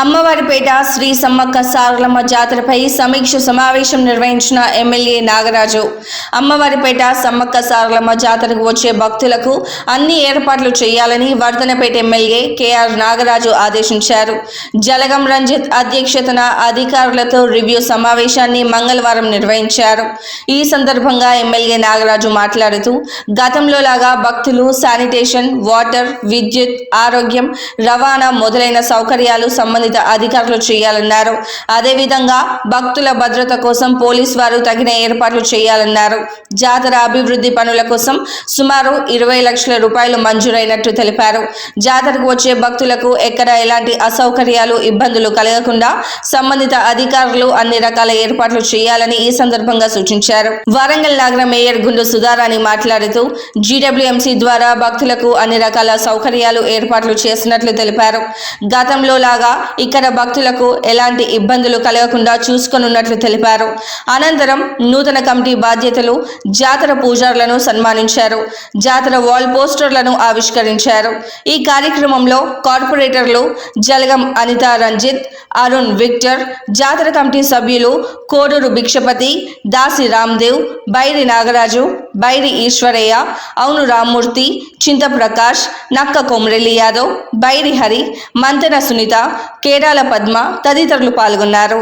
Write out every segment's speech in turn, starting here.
అమ్మవారిపేట శ్రీ సమ్మక్క సారలమ్మ జాతరపై సమీక్ష సమావేశం నిర్వహించిన ఎమ్మెల్యే నాగరాజు. అమ్మవారిపేట సమ్మక్క సారలమ్మ జాతరకు వచ్చే భక్తులకు అన్ని ఏర్పాట్లు చేయాలని వర్ధనపేట ఎమ్మెల్యే కెఆర్ నాగరాజు ఆదేశించారు. జలగం రంజిత్ అధ్యక్షతన అధికారులతో రివ్యూ సమావేశాన్ని మంగళవారం నిర్వహించారు. ఈ సందర్భంగా ఎమ్మెల్యే నాగరాజు మాట్లాడుతూ గతంలో లాగా భక్తులు శానిటేషన్ వాటర్ విద్యుత్ ఆరోగ్యం రవాణా మొదలైన సౌకర్యాలు సంబంధిత అధికారులు చేయాలన్నారు. అదేవిధంగా భక్తుల భద్రత కోసం పోలీస్ వారు తగిన ఏర్పాట్లు చేయాలన్నారు. జాతర అభివృద్ధి పనుల కోసం సుమారు ఇరవై లక్షల రూపాయలు మంజూరైనట్టు తెలిపారు. జాతరకు వచ్చే భక్తులకు ఎక్కడ ఎలాంటి అసౌకర్యాలు ఇబ్బందులు కలగకుండా సంబంధిత అధికారులు అన్ని రకాల ఏర్పాట్లు చేయాలని ఈ సందర్భంగా సూచించారు. వరంగల్ నగర మేయర్ గుండు సుధారాణి మాట్లాడుతూ జీడబ్ల్యూఎంసీ ద్వారా భక్తులకు అన్ని రకాల సౌకర్యాలు ఏర్పాట్లు చేసినట్లు తెలిపారు. గతంలో లాగా ఇక్కడ భక్తులకు ఎలాంటి ఇబ్బందులు కలగకుండా చూసుకొనున్నట్లు తెలిపారు. అనంతరం నూతన కమిటీ బాధ్యతలు జాతర పూజారులను సన్మానించారు. జాతర వాల్ పోస్టర్లను ఆవిష్కరించారు. ఈ కార్యక్రమంలో కార్పొరేటర్లు జలగం అనిత రంజిత్ అరుణ్ విక్టర్ జాతర కమిటీ సభ్యులు కోడూరు భిక్షపతి దాసి రామ్దేవ్ బైరి నాగరాజు బైరి ఈశ్వరయ్య అవును రామ్మూర్తి చింతప్రకాష్ నక్క కొమ్రెల్లి యాదవ్ బైరి హరి మంతెన సునీత కేరాల పద్మ తదితరులు పాల్గొన్నారు.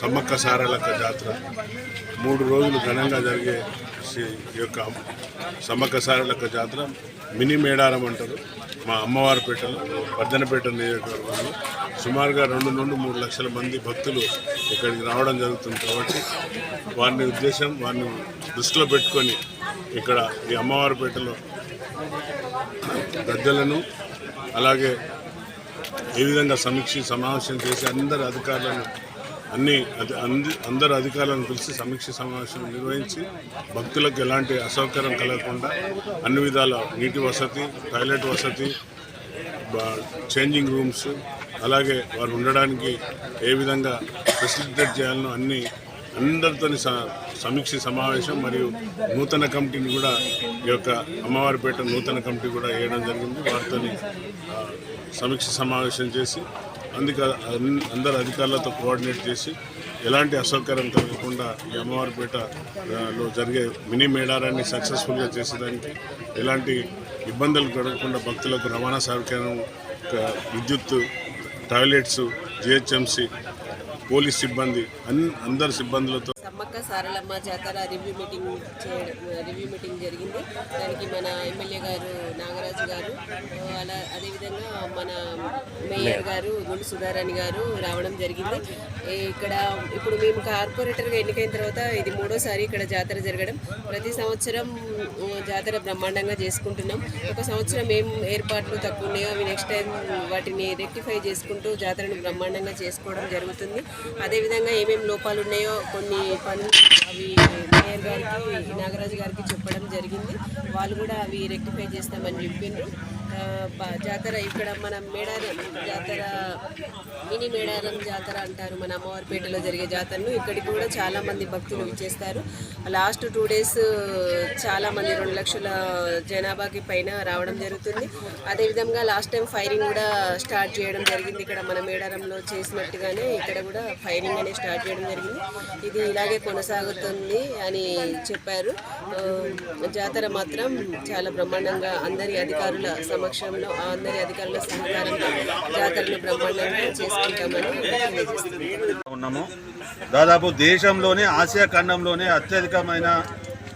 సమ్మక్క సారలక్క జాతర మూడు రోజులు ఘనంగా జరిగే ఈ యొక్క సమ్మక్క సారలక్క జాతర మినీ మేడారం అంటారు. మా అమ్మవారిపేటలో వర్ధనపేట నియోజకవర్గంలో సుమారుగా రెండు నుండి మూడు లక్షల మంది భక్తులు ఇక్కడికి రావడం జరుగుతుంది కాబట్టి వారిని ఉద్దేశం వారిని దృష్టిలో పెట్టుకొని ఇక్కడ ఈ అమ్మవారిపేటలో గద్దెలను అలాగే ఏ విధంగా సమీక్ష సమావేశం చేసి అందరి అధికారులను అన్ని అధి- అంది అందరు అధికారులను పిలిచి సమీక్ష సమావేశం నిర్వహించి భక్తులకు ఎలాంటి అసౌకర్యం కలగకుండా అన్ని విధాల నీటి వసతి టాయిలెట్ వసతి చేంజింగ్ రూమ్స్ అలాగే వారు ఉండడానికి ఏ విధంగా ఫెసిలిటేట్ చేయాలనో అన్ని అందరితో సమీక్ష సమావేశం మరియు నూతన కమిటీని కూడా ఈ యొక్క అమ్మవారిపేట నూతన కమిటీ కూడా వేయడం జరిగింది. వారితో సమీక్ష సమావేశం చేసి అందుక అందరు అధికారులతో కోఆర్డినేట్ చేసి ఎలాంటి అసౌకర్యం కలగకుండా ఈ అమ్మవారిపేటలో జరిగే మినీ మేడారాన్ని సక్సెస్ఫుల్గా చేసేదానికి ఎలాంటి ఇబ్బందులు కలగకుండా భక్తులకు రవాణా సౌకర్యం విద్యుత్ టాయిలెట్స్ జిహెచ్ఎంసి పోలీస్ సిబ్బంది అన్ అందరి సిబ్బందులతో సమ్మక్క సారలమ్మ జాతర రివ్యూ మీటింగ్ చేయడం రివ్యూ మీటింగ్ జరిగింది. దానికి మన ఎమ్మెల్యే గారు నాగరాజు గారు అలా అదేవిధంగా మన మేయర్ గారు గుండు సుధారాణి గారు రావడం జరిగింది. ఇక్కడ ఇప్పుడు మేము కార్పొరేటర్గా ఎన్నికైన తర్వాత ఇది మూడోసారి ఇక్కడ జాతర జరగడం. ప్రతి సంవత్సరం జాతర బ్రహ్మాండంగా చేసుకుంటున్నాం. ఒక సంవత్సరం ఏం ఏర్పాట్లు తక్కువ ఉన్నాయో అవి నెక్స్ట్ టైం వాటిని రెక్టిఫై చేసుకుంటూ జాతరను బ్రహ్మాండంగా చేసుకోవడం జరుగుతుంది. అదేవిధంగా ఏమేమి లోపాలు ఉన్నాయో కొన్ని పనులు అవి మేయర్ గారికి నాగరాజు గారికి చెప్పడం జరిగింది. వాళ్ళు కూడా అవి రెక్టిఫై చేస్తామని చెప్పిండ్రు. జాతర ఇక్కడ మన మేడారం జాతర మినీ మేడారం జాతర అంటారు. మన అమ్మవారిపేటలో జరిగే జాతరను ఇక్కడికి కూడా చాలామంది భక్తులు ఇచ్చేస్తారు లాస్ట్ టూ డేస్ చాలా మంది రెండు లక్షల జనాభాకి పైన రావడం జరుగుతుంది. అదేవిధంగా లాస్ట్ టైం ఫైరింగ్ కూడా స్టార్ట్ చేయడం జరిగింది. ఇక్కడ మన మేడారంలో చేసినట్టుగానే ఇక్కడ కూడా ఫైరింగ్ అనేది స్టార్ట్ చేయడం జరిగింది. ఇది ఇలాగే కొనసాగుతుంది అని చెప్పారు. జాతర మాత్రం చాలా బ్రహ్మాండంగా అందరి అధికారుల సమక్షంలో అందరి అధికారుల సహకారంతో జాతరను బ్రహ్మాండంగా చేసుకుంటామని ఉన్నాము. దాదాపు దేశంలోనే ఆసియా ఖండంలోనే అత్యధికమైన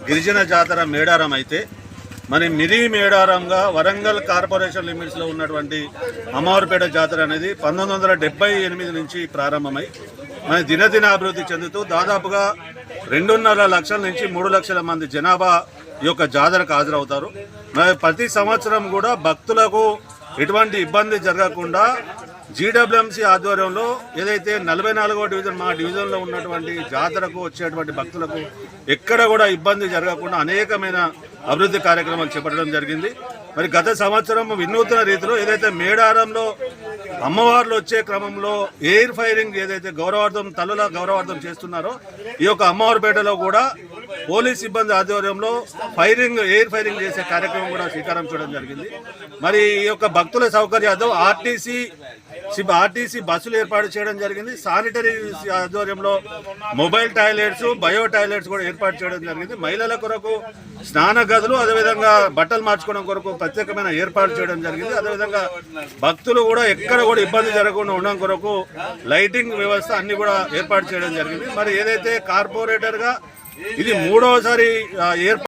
గిరిజన జాతర మేడారం అయితే మరి మిరి మేడారంగా వరంగల్ కార్పొరేషన్ లిమిట్స్లో ఉన్నటువంటి అమ్మవారిపేట జాతర అనేది పంతొమ్మిది వందల డెబ్బై ఎనిమిది నుంచి ప్రారంభమై మరి దినదిన అభివృద్ధి చెందుతూ దాదాపుగా రెండున్నర లక్షల నుంచి మూడు లక్షల మంది జనాభా ఈ యొక్క జాతరకు హాజరవుతారు. మరి ప్రతి సంవత్సరం కూడా భక్తులకు ఎటువంటి ఇబ్బంది జరగకుండా జీడబ్ల్యూఎంసీ ఆధ్వర్యంలో ఏదైతే నలభై నాలుగో డివిజన్ మా డివిజన్లో ఉన్నటువంటి జాతరకు వచ్చేటువంటి భక్తులకు ఎక్కడ కూడా ఇబ్బంది జరగకుండా అనేకమైన అభివృద్ధి కార్యక్రమాలు చేపట్టడం జరిగింది. మరి గత సంవత్సరం వినూత్న రీతిలో ఏదైతే మేడారంలో అమ్మవార్లు వచ్చే క్రమంలో ఎయిర్ ఫైరింగ్ ఏదైతే గౌరవార్థం తల్లుల గౌరవార్థం చేస్తున్నారో ఈ యొక్క అమ్మవారిపేటలో కూడా పోలీస్ సిబ్బంది ఆధ్వర్యంలో ఫైరింగ్ ఎయిర్ ఫైరింగ్ చేసే కార్యక్రమం కూడా శ్రీకారం చూడడం జరిగింది. మరి ఈ యొక్క భక్తుల సౌకర్యార్థం ఆర్టీసీ ఆర్టీసీ బస్సులు ఏర్పాటు చేయడం జరిగింది. శానిటరీ ఆధ్వర్యంలో మొబైల్ టాయిలెట్స్ బయో టాయిలెట్స్ కూడా ఏర్పాటు చేయడం జరిగింది. మహిళల కొరకు స్నాన గదులు అదేవిధంగా బట్టలు మార్చుకోవడం కొరకు ప్రత్యేకమైన ఏర్పాటు చేయడం జరిగింది. అదేవిధంగా భక్తులు కూడా ఎక్కడ కూడా ఇబ్బంది జరగకుండా ఉండడం కొరకు లైటింగ్ వ్యవస్థ అన్ని కూడా ఏర్పాటు చేయడం జరిగింది. మరి ఏదైతే కార్పొరేటర్గా ఇది మూడవసారి ఏర్పాటు